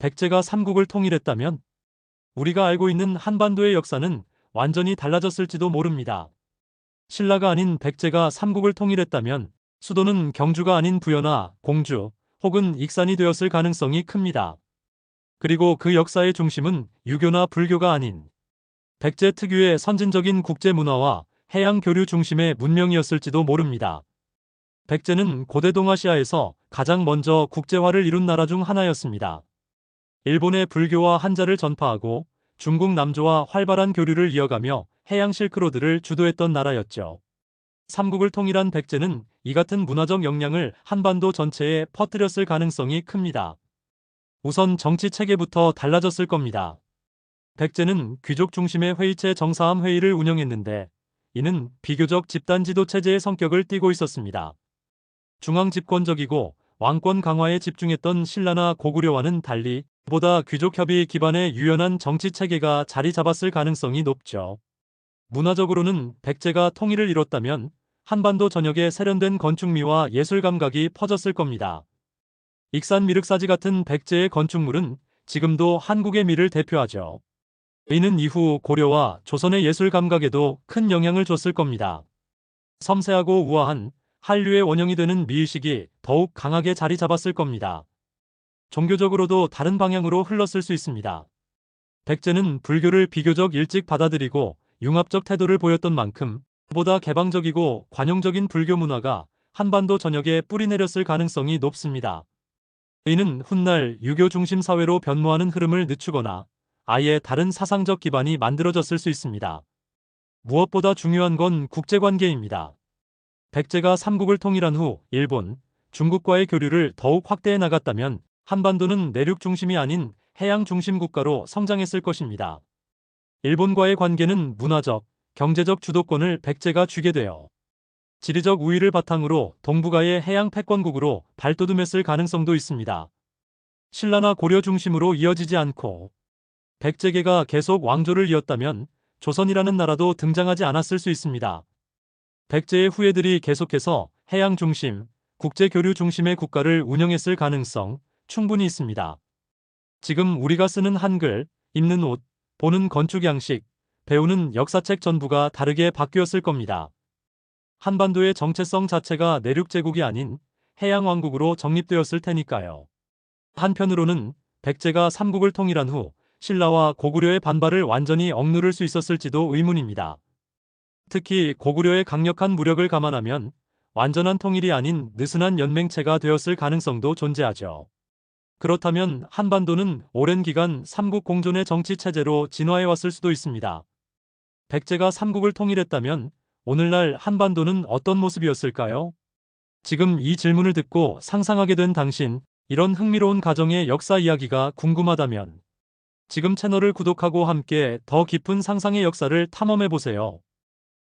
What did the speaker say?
백제가 삼국을 통일했다면 우리가 알고 있는 한반도의 역사는 완전히 달라졌을지도 모릅니다. 신라가 아닌 백제가 삼국을 통일했다면 수도는 경주가 아닌 부여나 공주 혹은 익산이 되었을 가능성이 큽니다. 그리고 그 역사의 중심은 유교나 불교가 아닌 백제 특유의 선진적인 국제 문화와 해양 교류 중심의 문명이었을지도 모릅니다. 백제는 고대 동아시아에서 가장 먼저 국제화를 이룬 나라 중 하나였습니다. 일본의 불교와 한자를 전파하고 중국 남조와 활발한 교류를 이어가며 해양 실크로드를 주도했던 나라였죠. 삼국을 통일한 백제는 이 같은 문화적 역량을 한반도 전체에 퍼뜨렸을 가능성이 큽니다. 우선 정치 체계부터 달라졌을 겁니다. 백제는 귀족 중심의 회의체 정사함 회의를 운영했는데 이는 비교적 집단 지도 체제의 성격을 띠고 있었습니다. 중앙 집권적이고 왕권 강화에 집중했던 신라나 고구려와는 달리 보다 귀족 협의 기반의 유연한 정치 체계가 자리 잡았을 가능성이 높죠. 문화적으로는 백제가 통일을 이뤘다면 한반도 전역에 세련된 건축미와 예술 감각이 퍼졌을 겁니다. 익산 미륵사지 같은 백제의 건축물은 지금도 한국의 미를 대표하죠. 이는 이후 고려와 조선의 예술 감각에도 큰 영향을 줬을 겁니다. 섬세하고 우아한 한류의 원형이 되는 미의식이 더욱 강하게 자리 잡았을 겁니다. 종교적으로도 다른 방향으로 흘렀을 수 있습니다. 백제는 불교를 비교적 일찍 받아들이고 융합적 태도를 보였던 만큼 보다 개방적이고 관용적인 불교 문화가 한반도 전역에 뿌리내렸을 가능성이 높습니다. 이는 훗날 유교 중심 사회로 변모하는 흐름을 늦추거나 아예 다른 사상적 기반이 만들어졌을 수 있습니다. 무엇보다 중요한 건 국제관계입니다. 백제가 삼국을 통일한 후 일본, 중국과의 교류를 더욱 확대해 나갔다면 한반도는 내륙 중심이 아닌 해양 중심 국가로 성장했을 것입니다. 일본과의 관계는 문화적, 경제적 주도권을 백제가 쥐게 되어 지리적 우위를 바탕으로 동북아의 해양 패권국으로 발돋움했을 가능성도 있습니다. 신라나 고려 중심으로 이어지지 않고 백제계가 계속 왕조를 이었다면 조선이라는 나라도 등장하지 않았을 수 있습니다. 백제의 후예들이 계속해서 해양 중심, 국제 교류 중심의 국가를 운영했을 가능성 충분히 있습니다. 지금 우리가 쓰는 한글, 입는 옷, 보는 건축 양식, 배우는 역사책 전부가 다르게 바뀌었을 겁니다. 한반도의 정체성 자체가 내륙 제국이 아닌 해양 왕국으로 정립되었을 테니까요. 한편으로는 백제가 삼국을 통일한 후 신라와 고구려의 반발을 완전히 억누를 수 있었을지도 의문입니다. 특히 고구려의 강력한 무력을 감안하면 완전한 통일이 아닌 느슨한 연맹체가 되었을 가능성도 존재하죠. 그렇다면 한반도는 오랜 기간 삼국 공존의 정치 체제로 진화해 왔을 수도 있습니다. 백제가 삼국을 통일했다면 오늘날 한반도는 어떤 모습이었을까요? 지금 이 질문을 듣고 상상하게 된 당신, 이런 흥미로운 가정의 역사 이야기가 궁금하다면 지금 채널을 구독하고 함께 더 깊은 상상의 역사를 탐험해 보세요.